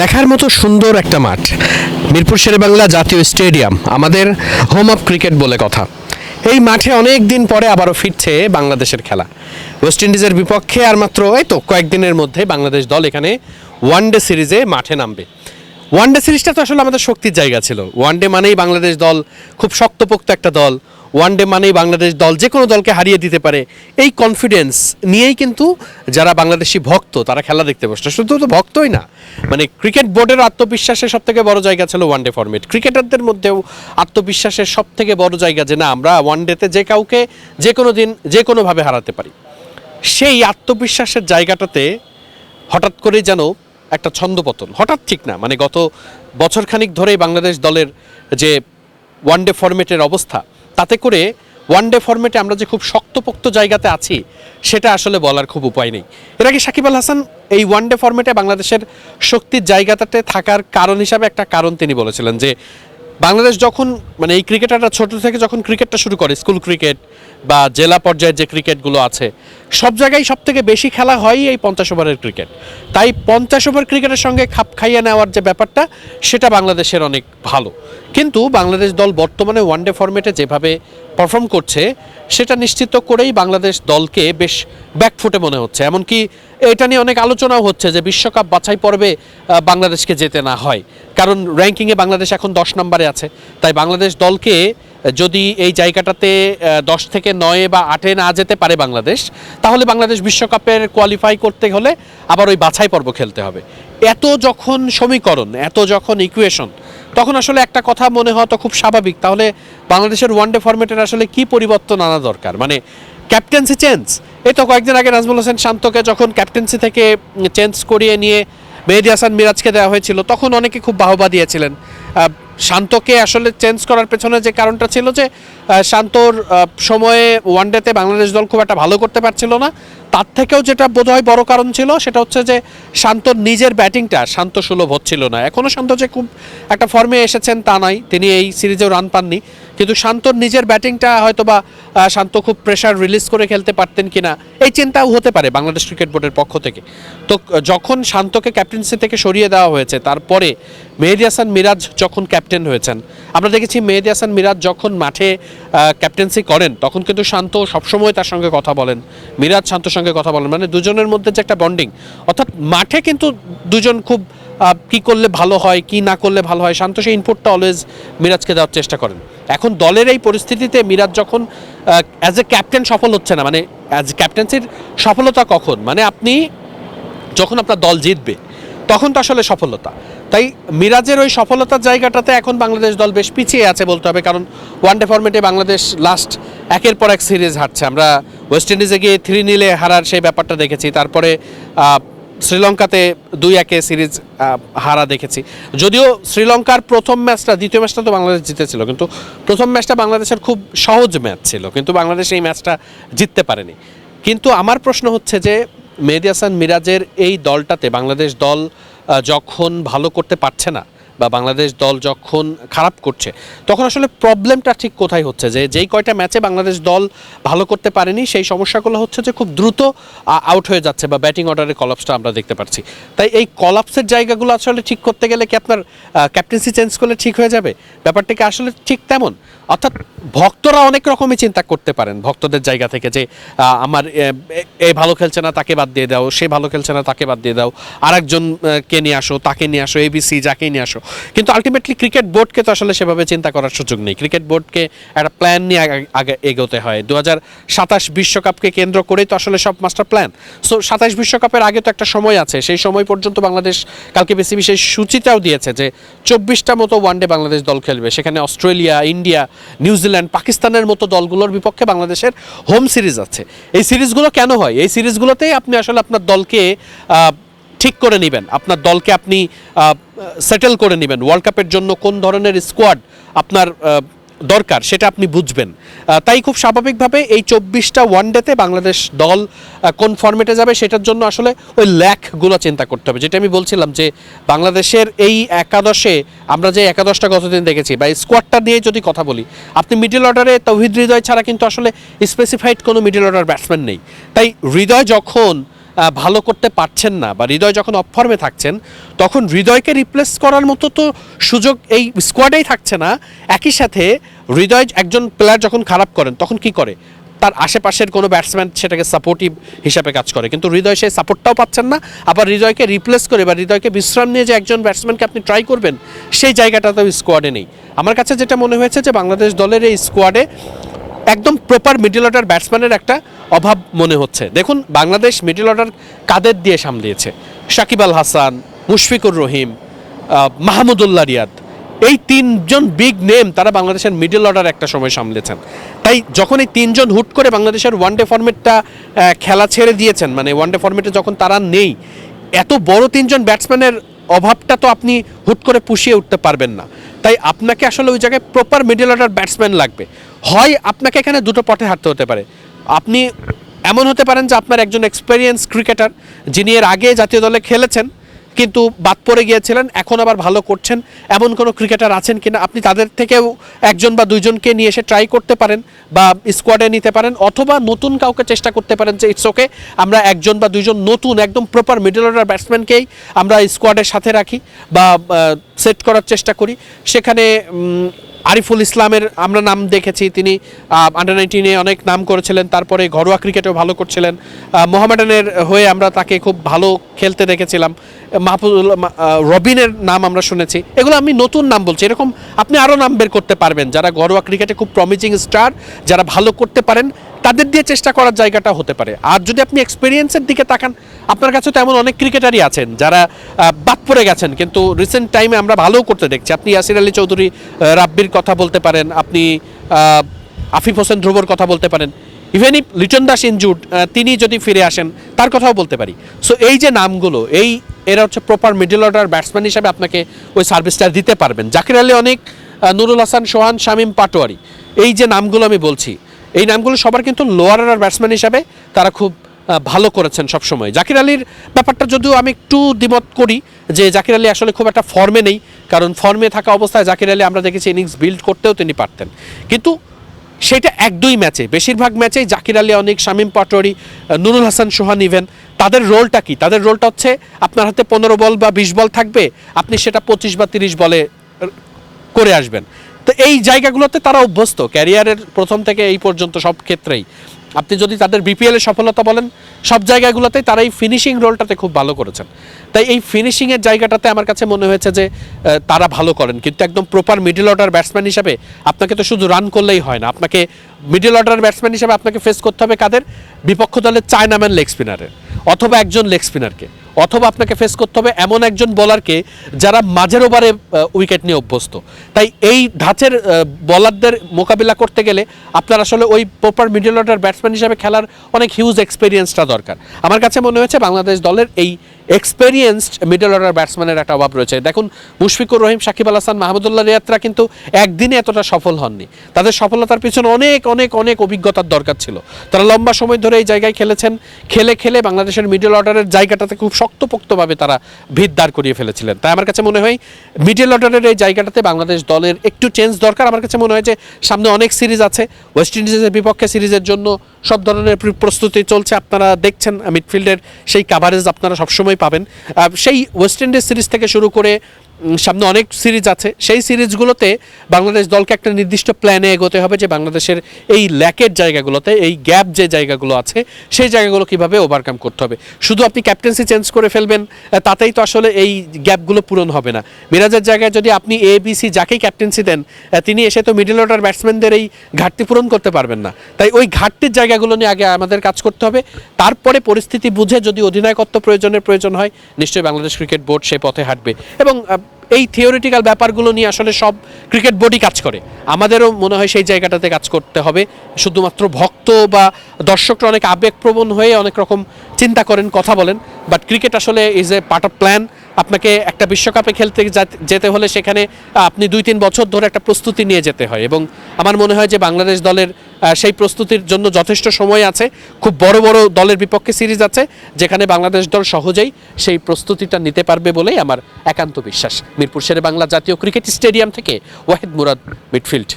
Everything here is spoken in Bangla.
দেখার মতো সুন্দর একটা মাঠ। মিরপুর শেরেবাংলা জাতীয় স্টেডিয়াম, আমাদের হোম অফ ক্রিকেট বলে কথা। এই মাঠে অনেক দিন পরে আবারও ফিরছে বাংলাদেশের খেলা। ওয়েস্ট ইন্ডিজের বিপক্ষে আর মাত্র, এই তো কয়েকদিনের মধ্যে বাংলাদেশ দল এখানে ওয়ানডে সিরিজে মাঠে নামবে। ওয়ানডে সিরিজটা তো আসলে আমাদের শক্তির জায়গা ছিল। ওয়ানডে মানেই বাংলাদেশ দল খুব শক্তপোক্ত একটা দল। ওয়ানডে মানেই বাংলাদেশ দল যে কোনো দলকে হারিয়ে দিতে পারে। এই কনফিডেন্স নিয়েই কিন্তু যারা বাংলাদেশি ভক্ত, তারা খেলা দেখতে বসছে শুধু তো ভক্তই না মানে ক্রিকেট বোর্ডের আত্মবিশ্বাসের সব থেকে বড় জায়গা ছিল ওয়ান ডে ফরম্যাট ক্রিকেটারদের মধ্যেও আত্মবিশ্বাসের সব থেকে বড় জায়গা যে না, আমরা ওয়ান ডেতে যে কাউকে যে কোনো দিন যে কোনোভাবে হারাতে পারি। সেই আত্মবিশ্বাসের জায়গাটাতে হঠাৎ করেই যেন একটা ছন্দপতন। হঠাৎ ঠিক না মানে গত বছরখানিক ধরেই বাংলাদেশ দলের যে ওয়ান ডে ফরম্যাটের অবস্থা তাতে করে ওয়ানডে ফরম্যাটে আমরা যে খুব শক্তপোক্ত জায়গাতে আছি, সেটা আসলে বলার খুব উপায় নেই। এর আগে সাকিব আল হাসান এই ওয়ানডে ফরম্যাটে বাংলাদেশের শক্তির জায়গাটাতে থাকার কারণ হিসাবে একটা কারণ তিনি বলেছিলেন যে, বাংলাদেশ যখন মানে এই ক্রিকেটাররা ছোট থেকে যখন ক্রিকেটটা শুরু করে, স্কুল ক্রিকেট বা জেলা পর্যায়ের যে ক্রিকেটগুলো আছে, সব জায়গায় সব থেকে বেশি খেলা হয় এই পঞ্চাশ ওভারের ক্রিকেট। তাই পঞ্চাশ ওভার ক্রিকেটের সঙ্গে খাপ খাইয়ে নেওয়ার যে ব্যাপারটা, সেটা বাংলাদেশের অনেক ভালো। কিন্তু বাংলাদেশ দল বর্তমানে ওয়ানডে ফরম্যাটে যেভাবে পারফর্ম করছে, সেটা নিশ্চিত করেই বাংলাদেশ দলকে বেশ ব্যাকফুটে মনে হচ্ছে। এমনকি এটা নিয়ে অনেক আলোচনাও হচ্ছে যে বিশ্বকাপ বাছাই পর্বে বাংলাদেশকে যেতে না হয়। কারণ র্যাঙ্কিংয়ে বাংলাদেশ এখন দশ নম্বরে আছে। তাই বাংলাদেশ দলকে যদি এই জায়গাটাতে দশ থেকে নয়ে বা আটে না যেতে পারে বাংলাদেশ, তাহলে বাংলাদেশ বিশ্বকাপের কোয়ালিফাই করতে হলে আবার ওই বাছাই পর্ব খেলতে হবে। এত যখন সমীকরণ, এত যখন ইকুয়েশন তখন আসলে একটা কথা মনে হওয়া তো খুব স্বাভাবিক। তাহলে বাংলাদেশের ওয়ানডে ফরম্যাটের আসলে কি পরিবর্তন আনা দরকার? মানে ক্যাপ্টেন্সি চেঞ্জ এই তো কয়েকদিন আগে নাজমুল হোসেন শান্তকে যখন ক্যাপ্টেন্সি থেকে চেঞ্জ করিয়ে নিয়ে মেহেদি হাসান মিরাজকে দেওয়া হয়েছিল, তখন অনেকে খুব বাহবা দিয়েছিলেন। শান্তকে আসলে চেঞ্জ করার পেছনে যে কারণটা ছিল যে শান্তর সময়ে ওয়ানডেতে বাংলাদেশ দল খুব একটা ভালো করতে পারছিল না। তার থেকেও যেটা বোধহয় বড় কারণ ছিল, সেটা হচ্ছে যে, শান্তর নিজের ব্যাটিংটা শান্ত সুলভ হচ্ছিল না। এখনও শান্ত যে খুব একটা ফর্মে এসেছেন তা নয় তিনি এই সিরিজেও রান পাননি। কিন্তু শান্তর নিজের ব্যাটিংটা হয়তো বা শান্ত খুব প্রেশার রিলিজ করে খেলতে পারতেন কিনা, এই চিন্তাও হতে পারে বাংলাদেশ ক্রিকেট বোর্ডের পক্ষ থেকে। তো যখন শান্তকে ক্যাপ্টেন্সি থেকে সরিয়ে দেওয়া হয়েছে, তারপরে মেহেদি হাসান মিরাজ যখন ক্যাপ্টেন হয়েছেন, আমরা দেখেছি মেহেদি হাসান মিরাজ যখন মাঠে ক্যাপ্টেন্সি করেন, তখন কিন্তু শান্ত সবসময় তার সঙ্গে কথা বলেন। মিরাজ শান্তর সঙ্গে কথা বলেন। মানে দুজনের মধ্যে যে একটা বন্ডিং অর্থাৎ মাঠে কিন্তু দুজন খুব কি করলে ভালো হয়, কি না করলে ভালো হয়, শান্ত সেই ইনপুটটা অলওয়েজ মিরাজকে দেওয়ার চেষ্টা করেন। এখন দলের এই পরিস্থিতিতে মিরাজ যখন অ্যাজ এ ক্যাপ্টেন সফল হচ্ছে না মানে অ্যাজ ক্যাপ্টেন্সির সফলতা কখন? মানে আপনি যখন আপনার দল জিতবে, তখন তো আসলে সফলতা। তাই মিরাজের ওই সফলতার জায়গাটাতে এখন বাংলাদেশ দল বেশ পিছিয়ে আছে বলতে হবে, কারণ ওয়ানডে ফরম্যাটে বাংলাদেশ লাস্ট একের পর এক সিরিজ হারছে। আমরা ওয়েস্ট ইন্ডিজে গিয়ে থ্রি নিলে হারার সেই ব্যাপারটা দেখেছি। তারপরে শ্রীলঙ্কাতে দুই একে সিরিজ হারা দেখেছি। যদিও শ্রীলঙ্কার প্রথম ম্যাচটা, দ্বিতীয় ম্যাচটা তো বাংলাদেশ জিতেছিল, কিন্তু প্রথম ম্যাচটা বাংলাদেশের খুব সহজ ম্যাচ ছিল, কিন্তু বাংলাদেশ এই ম্যাচটা জিততে পারেনি। কিন্তু আমার প্রশ্ন হচ্ছে যে, মেহেদি হাসান মিরাজের এই দলটাতে বাংলাদেশ দল যখন ভালো করতে পারছে না বা বাংলাদেশ দল যখন খারাপ করছে তখন আসলে প্রবলেমটা ঠিক কোথায় হচ্ছে? যে যেই কয়টা ম্যাচে বাংলাদেশ দল ভালো করতে পারেনি সেই সমস্যাগুলো হচ্ছে যে খুব দ্রুত আউট হয়ে যাচ্ছে বা ব্যাটিং অর্ডারের কলাপসটা আমরা দেখতে পাচ্ছি। তাই এই কলাপসের জায়গাগুলো আসলে ঠিক করতে গেলে কি আপনার ক্যাপ্টেন্সি চেঞ্জ করলে ঠিক হয়ে যাবে? ব্যাপারটা কি আসলে ঠিক তেমন? অর্থাৎ ভক্তরা অনেক রকমই চিন্তা করতে পারেন ভক্তদের জায়গা থেকে যে আমার এ, ভালো খেলছে না তাকে বাদ দিয়ে দাও সে ভালো খেলছে না তাকে বাদ দিয়ে দাও আরেকজন আহ, কে নিয়ে আসো তাকে নিয়ে আসো এবিসি যাকে নিয়ে আসো কিন্তু আলটিমেটলি ক্রিকেট বোর্ডকে তো আসলে সেভাবে চিন্তা করার সুযোগ নেই। ক্রিকেট বোর্ডকে একটা প্ল্যান নিয়ে আগে- এগোতে হয়। দু হাজার সাতাশ বিশ্বকাপকে কেন্দ্র করেই তো আসলে সব মাস্টার প্ল্যান সো সাতাশ বিশ্বকাপের আগে তো একটা সময় আছে। সেই সময় পর্যন্ত বাংলাদেশ কালকে বিসিবি সেই সূচিটাও দিয়েছে যে চব্বিশটা মতো ওয়ানডে বাংলাদেশ দল খেলবে। সেখানে অস্ট্রেলিয়া, ইন্ডিয়া নিউজিল্যান্ড পাকিস্তানের মতো দলগুলোর বিপক্ষে বাংলাদেশের হোম সিরিজ আছে। এই সিরিজগুলো কেন হয়? এই সিরিজগুলোতেই আপনি আসলে আপনার দলকে ঠিক করে নেবেন। আপনার দলকে আপনি সেটেল করে নেবেন। ওয়ার্ল্ড কাপের জন্য কোন ধরনের স্কোয়াড আপনার দরকার সেটা আপনি বুঝবেন। তাই খুব স্বাভাবিকভাবে এই চব্বিশটা ওয়ানডেতে বাংলাদেশ দল কোন ফর্মেটে যাবে সেটার জন্য আসলে ওই ল্যাকগুলো চিন্তা করতে হবে। যেটা আমি বলছিলাম যে বাংলাদেশের এই একাদশে আমরা যে একাদশটা গতদিন দেখেছি বা স্কোয়াডটা নিয়ে যদি কথা বলি, আপনি মিডল অর্ডারে তৌহিদ হৃদয় ছাড়া কিন্তু আসলে স্পেসিফাইড কোনো মিডল অর্ডার ব্যাটসম্যান নেই। তাই হৃদয় যখন ভালো করতে পারছেন না বা হৃদয় যখন অফ ফর্মে থাকছেন, তখন হৃদয়কে রিপ্লেস করার মতো তো সুযোগ এই স্কোয়াডেই থাকছে না। একই সাথে হৃদয় একজন প্লেয়ার যখন খারাপ করেন, তখন কি করে? তার আশেপাশের কোনো ব্যাটসম্যান সেটাকে সাপোর্টিভ হিসাবে কাজ করে। কিন্তু হৃদয় সেই সাপোর্টটাও পাচ্ছেন না। আবার হৃদয়কে রিপ্লেস করে বা হৃদয়কে বিশ্রাম নিয়ে যে একজন ব্যাটসম্যানকে আপনি ট্রাই করবেন, সেই জায়গাটাতেও স্কোয়াডে নেই। আমার কাছে যেটা মনে হয়েছে যে বাংলাদেশ দলের এই স্কোয়াডে একদম প্রপার মিডল অর্ডার ব্যাটসম্যানের একটা অভাব মনে হচ্ছে। দেখুন, বাংলাদেশ মিডল অর্ডার কাদের দিয়ে সামলিয়েছে? সাকিব আল হাসান, মুশফিকুর রহিম মাহমুদুল্লাহ রিয়াদ। এই তিনজন বিগ নেম তারা বাংলাদেশের মিডল অর্ডার একটা সময় সামলেছেন। তাই যখন এই তিনজন হুট করে বাংলাদেশের ওয়ানডে ফর্মেটটা খেলা ছেড়ে দিয়েছেন মানে ওয়ানডে ফর্মেটে যখন তারা নেই, এত বড় তিনজন ব্যাটসম্যানের অভাবটা তো আপনি হুট করে পুষিয়ে উঠতে পারবেন না। তাই আপনাকে আসলে ওই জায়গায় প্রপার মিডল অর্ডার ব্যাটসম্যান লাগবে। হয় আপনাকে এখানে দুটো পথে হাঁটতে হতে পারে। আপনি এমন হতে পারেন যে আপনার একজন এক্সপেরিয়েন্স ক্রিকেটার যিনি এর আগে জাতীয় দলে খেলেছেন কিন্তু বাদ পড়ে গিয়েছিলেন, এখন আবার ভালো করছেন। এমন কোনো ক্রিকেটার আছেন কিনা আপনি তাদের থেকেও একজন বা দুইজনকে নিয়ে এসে ট্রাই করতে পারেন বা স্কোয়াডে নিতে পারেন, অথবা নতুন কাউকে চেষ্টা করতে পারেন যে ইটস ওকে আমরা একজন বা দুইজন নতুন, একদম প্রপার মিডল অর্ডার ব্যাটসম্যানকেই আমরা স্কোয়াডের সাথে রাখি বা সেট করার চেষ্টা করি। সেখানে আরিফুল ইসলামের আমরা নাম দেখেছি। তিনি আন্ডার নাইনটিনে অনেক নাম করেছিলেন, তারপরে ঘরোয়া ক্রিকেটেও ভালো করছিলেন। মোহামেডানের হয়ে আমরা তাকে খুব ভালো খেলতে দেখেছিলাম। মাহফুজুল রবিনের নাম আমরা শুনেছি। এগুলো আমি নতুন নাম বলছি। এরকম আপনি আরও নাম বের করতে পারবেন। যারা ঘরোয়া ক্রিকেটে খুব প্রমিজিং স্টার যারা ভালো করতে পারেন তাদের দিয়ে চেষ্টা করার জায়গাটা হতে পারে। আর যদি আপনি এক্সপিরিয়েন্সের দিকে তাকান, আপনার কাছে তো এমন অনেক ক্রিকেটারই আছেন যারা বাদ পড়ে গেছেন। কিন্তু রিসেন্ট টাইমে আমরা ভালো করতে দেখছি। আপনি ইয়াসির আলী চৌধুরী রাব্বির কথা বলতে পারেন, আপনি আফিফ হোসেন ধ্রুবর কথা বলতে পারেন। Even if Liton Das injured তিনি যদি ফিরে আসেন, তার কথাও বলতে পারি। সো এই যে নামগুলো, এই, এরা হচ্ছে প্রপার মিডল অর্ডার ব্যাটসম্যান হিসাবে আপনাকে ওই সার্ভিসটা দিতে পারবেন। জাকির আলী অনেক নুরুল হাসান, সোহান, শামীম পাটোয়ারি। এই যে নামগুলো আমি বলছি এই নামগুলো সবার কিন্তু লোয়ার অর্ডার ব্যাটসম্যান হিসাবে তারা খুব ভালো করেছেন সবসময়। জাকির আলীর ব্যাপারটা যদিও আমি একটু দ্বিমত করি যে জাকির আলী আসলে খুব একটা ফর্মে নেই, কারণ ফর্মে থাকা অবস্থায় জাকির আলী আমরা দেখেছি ইনিংস বিল্ড করতেও তিনি পারতেন। কিন্তু সেটা এক দুই ম্যাচে, বেশিরভাগ ম্যাচেই জাকির আলী, অনেক, শামীম পাটোয়ারি নুরুল হাসান, সোহান ইভেন তাদের রোলটা কি? তাদের রোলটা হচ্ছে আপনার হাতে পনেরো বল বা বিশ বল থাকবে, আপনি সেটা পঁচিশ বা তিরিশ বলে করে আসবেন। তো এই জায়গাগুলোতে তারা অভ্যস্ত। ক্যারিয়ারের প্রথম থেকে এই পর্যন্ত সব ক্ষেত্রেই। আপনি যদি তাদের বিপিএল এর সফলতা বলেন, সব জায়গাগুলোতেই তারা এই ফিনিশিং রোলটাতে খুব ভালো করেছেন। তাই এই ফিনিশিংয়ের জায়গাটাতে আমার কাছে মনে হয়েছে যে তারা ভালো করেন। কিন্তু একদম প্রপার মিডল অর্ডার ব্যাটসম্যান হিসাবে আপনাকে তো শুধু রান করলেই হয় না। আপনাকে মিডল অর্ডার ব্যাটসম্যান হিসাবে আপনাকে ফেস করতে হবে কাদের? বিপক্ষ দলের চায়নাম্যান লেগ স্পিনারের অথবা একজন লেগ স্পিনারকে অথবা আপনাকে ফেস করতে হবে এমন একজন বলারকে যারা মাঝের ওভারে উইকেট নিয়ে অভ্যস্ত। তাই এই ধাঁচের বলারদের মোকাবিলা করতে গেলে আপনার আসলে ওই প্রপার মিডল অর্ডার ব্যাটসম্যান হিসাবে খেলার অনেক হিউজ এক্সপিরিয়েন্সটা দরকার। আমার কাছে মনে হয়েছে বাংলাদেশ দলের এই এক্সপেরিয়েন্সড মিডল অর্ডার ব্যাটসম্যানের একটা অভাব রয়েছে। দেখুন, মুশফিকুর রহিম, সাকিব আল হাসান, মাহমুদুল্লাহ রিয়াতরা কিন্তু একদিনে এতটা সফল হননি। তাদের সফলতার পিছনে অনেক অনেক অনেক অভিজ্ঞতার দরকার ছিল। তারা লম্বা সময় ধরে এই জায়গায় খেলেছেন। খেলে খেলে বাংলাদেশের মিডল অর্ডারের জায়গাটাতে খুব শক্তপোক্তভাবে তারা ভিত দাঁড় করিয়ে ফেলেছিলেন। তাই আমার কাছে মনে হয় মিডল অর্ডারের এই জায়গাটাতে বাংলাদেশ দলের একটু চেঞ্জ দরকার। আমার কাছে মনে হয় যে সামনে অনেক সিরিজ আছে। ওয়েস্ট ইন্ডিজের বিপক্ষে সিরিজের জন্য সব ধরনের প্রস্তুতি চলছে, আপনারা দেখছেন মিডফিল্ডের সেই কাভারেজ আপনারা সবসময় পাবেন। সেই ওয়েস্ট ইন্ডিজ সিরিজ থেকে শুরু করে সামনে অনেক সিরিজ আছে। সেই সিরিজগুলোতে বাংলাদেশ দলকে একটা নির্দিষ্ট প্ল্যানে এগোতে হবে যে বাংলাদেশের এই ল্যাকের জায়গাগুলোতে, এই গ্যাপ যে জায়গাগুলো আছে, সেই জায়গাগুলো কীভাবে ওভারকাম করতে হবে। শুধু আপনি ক্যাপ্টেন্সি চেঞ্জ করে ফেলবেন তাতেই তো আসলে এই গ্যাপগুলো পূরণ হবে না। মিরাজের জায়গায় যদি আপনি এ বি সি যাকেই ক্যাপ্টেন্সি দেন তিনি এসে তো মিডল অর্ডার ব্যাটসম্যানদের এই ঘাটতি পূরণ করতে পারবেন না। তাই ওই ঘাটতির জায়গাগুলো নিয়ে আগে আমাদের কাজ করতে হবে। তারপরে পরিস্থিতি বুঝে যদি অধিনায়কত্ব প্রয়োজনের প্রয়োজন হয়, নিশ্চয়ই বাংলাদেশ ক্রিকেট বোর্ড সে পথে হাঁটবে। এবং এই থিওরিটিক্যাল ব্যাপারগুলো নিয়ে আসলে সব ক্রিকেট বোর্ডই কাজ করে। আমাদেরও মনে হয় সেই জায়গাটাতে কাজ করতে হবে। শুধুমাত্র ভক্ত বা দর্শকরা অনেক আবেগপ্রবণ হয়ে অনেক রকম চিন্তা করেন, কথা বলেন। বাট ক্রিকেট আসলে is a part of plan আপনাকে একটা বিশ্বকাপে খেলতে যেতে হলে সেখানে আপনি দুই তিন বছর ধরে একটা প্রস্তুতি নিয়ে যেতে হয়। এবং আমার মনে হয় যে বাংলাদেশ দলের সেই প্রস্তুতির জন্য যথেষ্ট সময় আছে। খুব বড় বড় দলের বিপক্ষে সিরিজ আছে, যেখানে বাংলাদেশ দল সহজেই সেই প্রস্তুতিটা নিতে পারবে বলেই আমার একান্ত বিশ্বাস। মিরপুর শেরে বাংলা জাতীয় ক্রিকেট স্টেডিয়াম থেকে ওয়াহেদ মুরাদ, মিডফিল্ড।